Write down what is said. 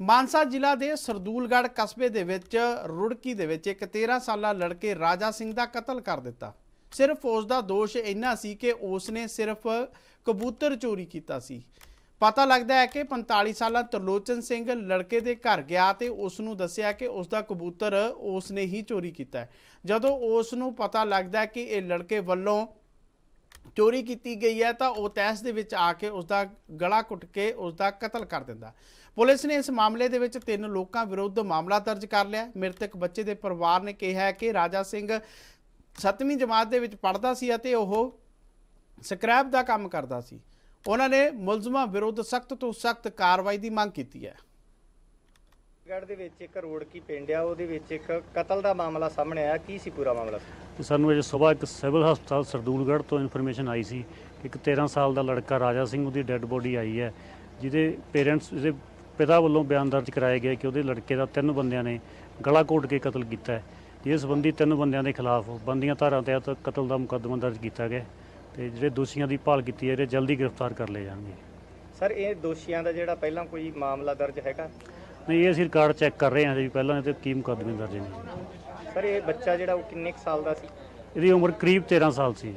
ਮਾਨਸਾ ਜ਼ਿਲ੍ਹਾ ਦੇ ਸਰਦੂਲਗੜ੍ਹ ਕਸਬੇ ਦੇ ਵਿੱਚ ਰੁੜਕੀ ਦੇ ਵਿੱਚ ਇੱਕ 13 ਸਾਲਾ ਲੜਕੇ ਰਾਜਾ ਸਿੰਘ ਦਾ ਕਤਲ ਕਰ ਦਿੱਤਾ। ਸਿਰਫ ਉਸ ਦਾ ਦੋਸ਼ ਇੰਨਾ ਸੀ ਕਿ ਉਸ ਨੇ ਸਿਰਫ ਕਬੂਤਰ ਚੋਰੀ ਕੀਤਾ ਸੀ। ਪਤਾ ਲੱਗਦਾ ਹੈ ਕਿ 45 ਸਾਲਾ ਤਰਲੋਚਨ ਸਿੰਘ ਲੜਕੇ ਦੇ ਘਰ ਗਿਆ ਤੇ ਉਸ ਨੂੰ ਦੱਸਿਆ ਕਿ ਉਸ ਦਾ ਕਬੂਤਰ ਉਸ ਨੇ ਹੀ ਚੋਰੀ ਕੀਤਾ ਜਦੋਂ ਉਸ ਨੂੰ ਪਤਾ ਲੱਗਦਾ ਕਿ ਇਹ ਲੜਕੇ ਵੱਲੋਂ ਚੋਰੀ ਕੀਤੀ ਗਈ ਹੈ ਤਾਂ ਉਹ ਤੈਸ ਦੇ ਵਿੱਚ ਆ ਕੇ ਉਸ ਦਾ ਗਲਾ ਘੁੱਟ ਕੇ ਉਸ ਦਾ ਕਤਲ ਕਰ ਦਿੰਦਾ। ਪੁਲਿਸ ਨੇ ਇਸ ਮਾਮਲੇ ਦੇ ਵਿੱਚ ਤਿੰਨ ਲੋਕਾਂ ਵਿਰੁੱਧ ਮਾਮਲਾ ਦਰਜ ਕਰ ਲਿਆ। ਮ੍ਰਿਤਕ ਬੱਚੇ ਦੇ ਪਰਿਵਾਰ ਨੇ ਕਿਹਾ ਕਿ ਰਾਜਾ ਸਿੰਘ 7ਵੀਂ ਜਮਾਤ ਦੇ ਵਿੱਚ ਪੜ੍ਹਦਾ ਸੀ ਅਤੇ ਉਹ ਸਕ੍ਰੈਪ ਦਾ ਕੰਮ ਕਰਦਾ ਸੀ। ਉਹਨਾਂ ਨੇ ਮੁਲਜ਼ਮਾਂ ਵਿਰੁੱਧ ਸਖਤ ਤੋਂ ਸਖਤ ਕਾਰਵਾਈ ਦੀ ਮੰਗ ਕੀਤੀ ਹੈ। ਗੜ ਦੇ ਵਿੱਚ ਇੱਕ ਰੋਡ ਕੀ ਪਿੰਡ ਆ ਉਹਦੇ ਵਿੱਚ ਇੱਕ ਕਤਲ ਦਾ ਮਾਮਲਾ ਸਾਹਮਣੇ ਆਇਆ। ਕੀ ਸੀ ਪੂਰਾ ਮਾਮਲਾ? ਸਾਨੂੰ ਅੱਜ ਸਵੇਰ ਇੱਕ ਸਿਵਲ ਹਸਪਤਾਲ ਸਰਦੂਲਗੜ੍ਹ ਤੋਂ ਇਨਫੋਰਮੇਸ਼ਨ ਆਈ ਸੀ ਕਿ ਇੱਕ 13 ਸਾਲ ਦਾ ਲੜਕਾ ਰਾਜਾ ਸਿੰਘ ਉਹਦੀ ਡੈੱਡ ਬੋਡੀ ਆਈ ਹੈ ਜਿਹਦੇ ਪੇਰੈਂਟਸ ਜਿਹਦੇ ਪਿਤਾ ਵੱਲੋਂ ਬਿਆਨ ਦਰਜ ਕਰਾਇਆ ਗਿਆ ਕਿ ਉਹਦੇ ਲੜਕੇ ਦਾ ਤਿੰਨ ਬੰਦਿਆਂ ਨੇ ਗਲਾ ਘੋਟ ਕੇ ਕਤਲ ਕੀਤਾ ਹੈ। ਇਸ ਸੰਬੰਧੀ ਤਿੰਨ ਬੰਦਿਆਂ ਦੇ ਖਿਲਾਫ ਬੰਦੀਆਂ ਧਾਰਾ ਤਹਿਤ ਕਤਲ ਦਾ ਮੁਕੱਦਮਾ ਦਰਜ ਕੀਤਾ ਗਿਆ ਤੇ ਜਿਹੜੇ ਦੋਸ਼ੀਆਂ ਦੀ ਭਾਲ ਕੀਤੀ ਹੈ ਇਹ ਜਲਦੀ ਗ੍ਰਿਫਤਾਰ ਕਰ ਲਏ ਜਾਣਗੇ। ਸਰ ਇਹ ਦੋਸ਼ੀਆਂ ਦਾ ਜਿਹੜਾ ਪਹਿਲਾਂ ਕੋਈ ਮਾਮਲਾ ਦਰਜ ਹੈਗਾ? ਨਹੀਂ ਇਹ ਅਸੀਂ ਰਿਕਾਰਡ ਚੈੱਕ ਕਰ ਰਹੇ ਹਾਂ ਜੀ ਪਹਿਲਾਂ ਇਹਦੇ ਕੀ ਮੁਕੱਦਮੇ ਦਰਜ ਨੇ ਸਰ ਇਹ ਬੱਚਾ ਜਿਹੜਾ ਉਹ ਕਿੰਨੇ ਕੁ ਸਾਲ ਦਾ ਸੀ? ਇਹਦੀ ਉਮਰ ਕਰੀਬ 13 ਸਾਲ ਸੀ। ਜੀ